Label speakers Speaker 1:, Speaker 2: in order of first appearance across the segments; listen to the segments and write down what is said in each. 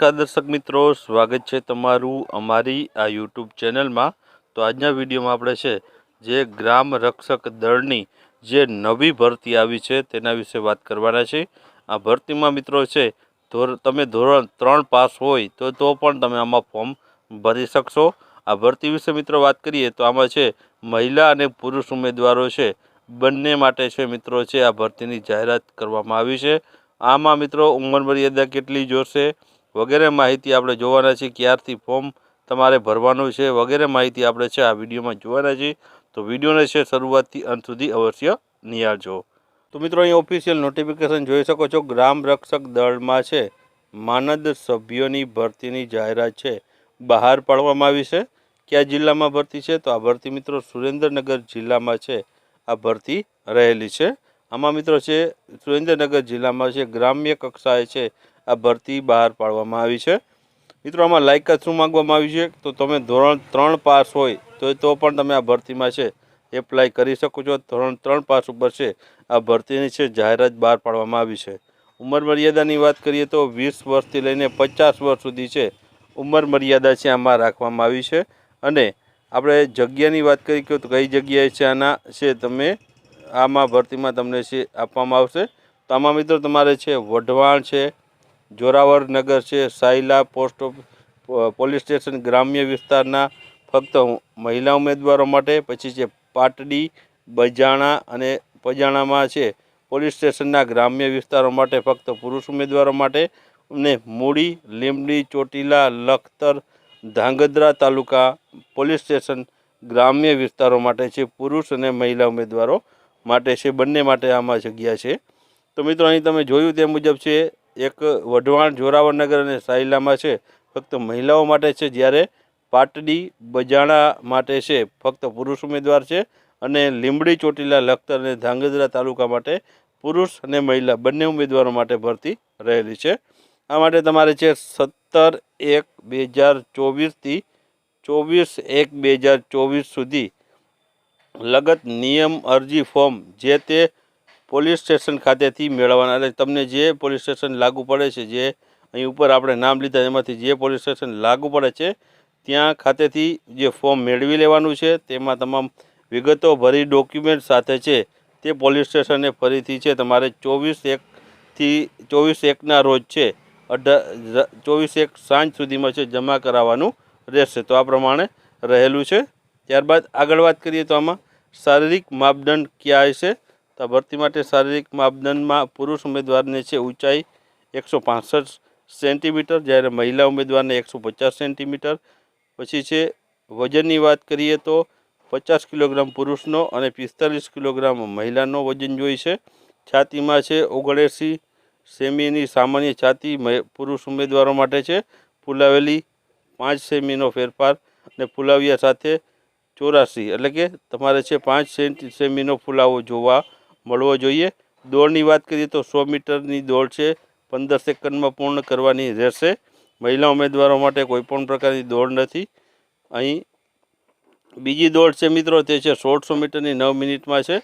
Speaker 1: નમસ્કાર દર્શક મિત્રો, સ્વાગત છે તમારું અમારી આ યુટ્યુબ ચેનલમાં. તો આજના વિડીયોમાં આપણે છે, જે ગ્રામ રક્ષક દળની જે નવી ભરતી આવી છે તેના વિશે વાત કરવાના છે. આ ભરતીમાં મિત્રો છે તમે ધોરણ ત્રણ પાસ હોય તો તો પણ તમે આમાં ફોર્મ ભરી શકશો. આ ભરતી વિશે મિત્રો વાત કરીએ તો આમાં છે, મહિલા અને પુરુષ ઉમેદવારો છે, બંને માટે છે મિત્રો છે આ ભરતીની જાહેરાત કરવામાં આવી છે. આમાં મિત્રો ઉંમર મર્યાદા કેટલી જોશે? વગેરે માહિતી આપણે જોવાના છીએ ક્યારથી ફોર્મ તમારે ભરવાનું છે વગેરે માહિતી આપણે છે આ વિડીયોમાં જોવાના છીએ. તો વિડીયોને છે શરૂઆતથી અંત સુધી અવશ્ય નિહાળજો. તો મિત્રો અહીં ઓફિશિયલ નોટિફિકેશન જોઈ શકો છો, ગ્રામ રક્ષક દળમાં છે, માનદ સભ્યોની ભરતીની જાહેરાત છે. બહાર પાડવામાં આવી છે. કયા જિલ્લામાં ભરતી છે? તો આ ભરતી મિત્રો સુરેન્દ્રનગર જિલ્લામાં છે. આ ભરતી રહેલી છે. આમાં મિત્રો છે સુરેન્દ્રનગર જિલ્લામાં છે, ગ્રામ્ય કક્ષાએ છે. આ ભરતી બહાર પાડવામાં આવી છે. મિત્રો, આમાં લાયકાત શું માંગવામાં આવી છે? તો તમે ધોરણ ત્રણ પાસ હોય તો તો પણ તમે આ ભરતીમાં છે. એપ્લાય કરી શકો છો. ધોરણ ત્રણ પાસ ઉપર છે. આ ભરતીની છે જાહેરાત બહાર પાડવામાં આવી છે. ઉંમર મર્યાદાની વાત કરીએ તો વીસ વર્ષથી લઈને પચાસ વર્ષ સુધી છે. ઉંમર મર્યાદા છે આમાં રાખવામાં આવી છે. અને આપણે જગ્યાની વાત કરીએ કે કઈ જગ્યાએ છે આના છે તમે આમાં ભરતીમાં તમને છે આપવામાં આવશે. તો આમાં મિત્રો તમારે છે વઢવાણ છે જોરાવર નગર છે, Sayla post of police station ગ્રામ્ય વિસ્તારના ફક્ત મહિલા ઉમેદવારો માટે, પછી છે પાટડી, બજાણા અને પજાણામાં છે, પોલીસ સ્ટેશનના ગ્રામ્ય વિસ્તારો માટે ફક્ત પુરુષ ઉમેદવારો માટે અને મૂડી, લીંબડી, ચોટીલા, લખતર, ધાંગધ્રા તાલુકા પોલીસ સ્ટેશન ગ્રામ્ય વિસ્તારો માટે છે, પુરુષ અને મહિલા ઉમેદવારો માટે છે, બંને માટે આમાં જગ્યા છે. તો મિત્રો અહીં તમે જોયું તે મુજબ છે એક વઢવાણ જોરાવરનગર અને સાયલામાં છે. ફક્ત મહિલાઓ માટે છે જ્યારે પાટડી બજાણા માટે છે. ફક્ત પુરુષ ઉમેદવાર છે અને લીંબડી, ચોટીલા, લખતર અને ધાંગધ્રા તાલુકા માટે પુરુષ અને મહિલા બંને ઉમેદવારો માટે ભરતી રહેલી છે. આ માટે તમારે છે સત્તર એક બે હજાર ચોવીસથી ચોવીસ એક બે હજાર ચોવીસ સુધી લગત નિયમ અરજી ફોર્મ જે તે પોલીસ સ્ટેશન ખાતેથી મેળવવાના. એટલે તમને જે પોલીસ સ્ટેશન લાગુ પડે છે, જે અહીં ઉપર આપણે નામ લીધા એમાંથી જે પોલીસ સ્ટેશન લાગુ પડે છે, ત્યાં ખાતેથી જે ફોર્મ મેળવી લેવાનું છે, તેમાં તમામ વિગતો ભરી ડોક્યુમેન્ટ સાથે છે, તે પોલીસ સ્ટેશને ફરીથી છે. તમારે ચોવીસ એકથી ચોવીસ એકના રોજ છે અઢાર ચોવીસ એક સાંજ સુધીમાં છે, જમા કરાવવાનું રહેશે. તો આ પ્રમાણે રહેલું છે. ત્યારબાદ આગળ વાત કરીએ તો આમાં શારીરિક માપદંડ ક્યાં છે? તો ભરતી માટે શારીરિક માપદંડમાં પુરુષ ઉમેદવારને છે ઊંચાઈ એકસો પાંસઠ સેન્ટીમીટર, જ્યારે મહિલા ઉમેદવારને એકસો પચાસ સેન્ટીમીટર. પછી છે, વજનની વાત કરીએ તો પચાસ કિલોગ્રામ પુરુષનો અને પિસ્તાલીસ કિલોગ્રામ મહિલાનો વજન જોઈ છે. છાતીમાં છે, ઓગણએંસી સેમીની સામાન્ય છાતી પુરુષ ઉમેદવારો માટે છે. ફુલાવેલી પાંચ સેમીનો ફેરફાર અને ફુલાવિયા સાથે ચોરાસી, એટલે કે તમારે છે પાંચ સેન્ટ, સેમીનો ફુલાવો જોવા મળવો જોઈએ. દોડની વાત કરીએ તો સો મીટરની દોડ છે. પંદર સેકન્ડમાં પૂર્ણ કરવાની રહેશે. મહિલા ઉમેદવારો માટે કોઈ પણ પ્રકારની દોડ નથી. અહીં બીજી દોડ છે મિત્રો, તે છે સોળસો મીટરની નવ મિનિટમાં છે.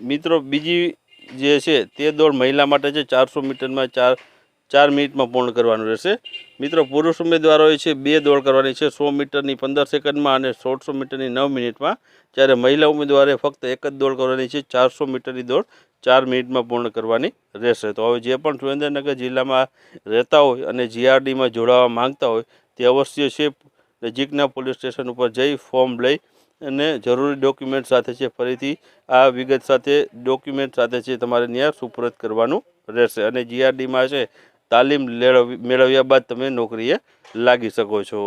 Speaker 1: મિત્રો, બીજી જે છે તે દોડ મહિલા માટે છે. ચારસો મીટરમાં ચાર ચાર મિનિટમાં પૂર્ણ કરવાનું રહેશે. મિત્રો, પુરુષ ઉમેદવારોએ છે, બે દોડ કરવાની છે. સો મીટરની પંદર સેકન્ડમાં અને સોળસો મીટરની નવ મિનિટમાં. જ્યારે મહિલા ઉમેદવારે ફક્ત એક જ દોડ કરવાની છે, ચારસો મીટરની દોડ ચાર મિનિટમાં પૂર્ણ કરવાની રહેશે. તો હવે જે પણ સુરેન્દ્રનગર જિલ્લામાં રહેતા હોય અને જીઆરડીમાં જોડાવા માંગતા હોય, તે અવશ્ય છે. નજીકના પોલીસ સ્ટેશન ઉપર જઈ ફોર્મ લઈ અને જરૂરી ડોક્યુમેન્ટ સાથે છે. ફરીથી આ વિગત સાથે ડોક્યુમેન્ટ સાથે છે, તમારે ત્યાં સુપરત કરવાનું રહેશે. અને જીઆરડીમાં છે તાલીમ મેળવ્યા બાદ તમે નોકરીએ લાગી શકો છો.